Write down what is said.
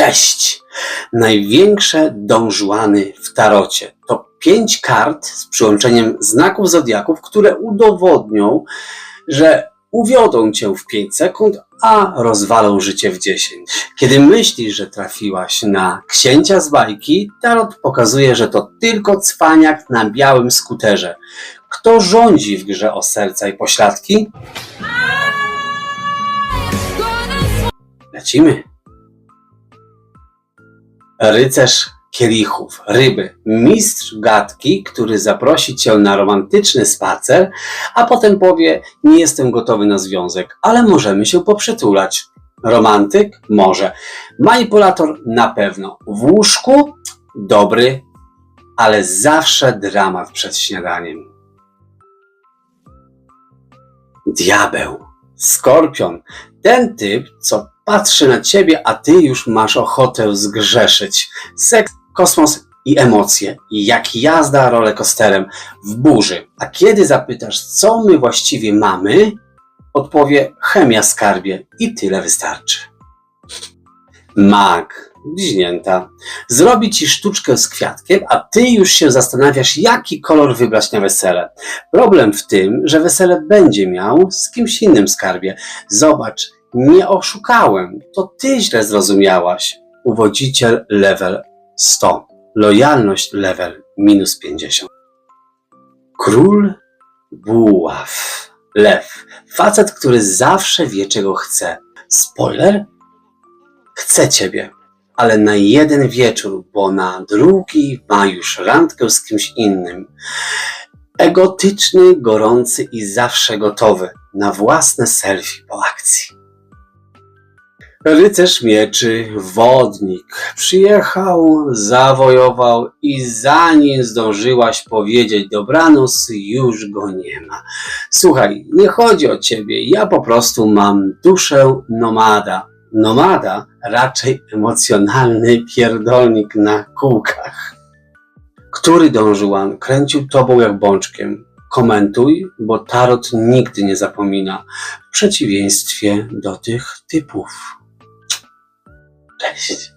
Cześć! Największe dążłany w tarocie to pięć kart z przyłączeniem znaków zodiaków, które udowodnią, że uwiodą cię w 5 sekund, a rozwalą życie w 10. Kiedy myślisz, że trafiłaś na księcia z bajki, tarot pokazuje, że to tylko cwaniak na białym skuterze. Kto rządzi w grze o serca i pośladki? Lecimy. Rycerz kielichów, ryby, mistrz gadki, który zaprosi cię na romantyczny spacer, a potem powie: Nie jestem gotowy na związek, ale możemy się poprzytulać. Romantyk? Może. Manipulator? Na pewno. W łóżku? Dobry, ale zawsze dramat przed śniadaniem. Diabeł, skorpion, ten typ, co patrzy na ciebie, a ty już masz ochotę zgrzeszyć. Seks, kosmos i emocje, jak jazda rollercoasterem w burzy. A kiedy zapytasz, co my właściwie mamy, odpowie chemia skarbie i tyle wystarczy. Mag, bliźnięta, zrobi ci sztuczkę z kwiatkiem, a ty już się zastanawiasz, jaki kolor wybrać na wesele. Problem w tym, że wesele będzie miał z kimś innym skarbie. Zobacz, nie oszukałem, to ty źle zrozumiałaś. Uwodziciel level 100, lojalność level minus 50. Król buław, lew, facet, który zawsze wie czego chce. Spoiler? Chce ciebie, ale na jeden wieczór, bo na drugi ma już randkę z kimś innym. Egotyczny, gorący i zawsze gotowy na własne selfie po akcji. Rycerz mieczy, wodnik, przyjechał, zawojował i zanim zdążyłaś powiedzieć dobranoc, już go nie ma. Słuchaj, nie chodzi o ciebie, ja po prostu mam duszę nomada. Nomada, raczej emocjonalny pierdolnik na kółkach. Który Juan kręcił tobą jak bączkiem? Komentuj, bo tarot nigdy nie zapomina, w przeciwieństwie do tych typów. Cześć.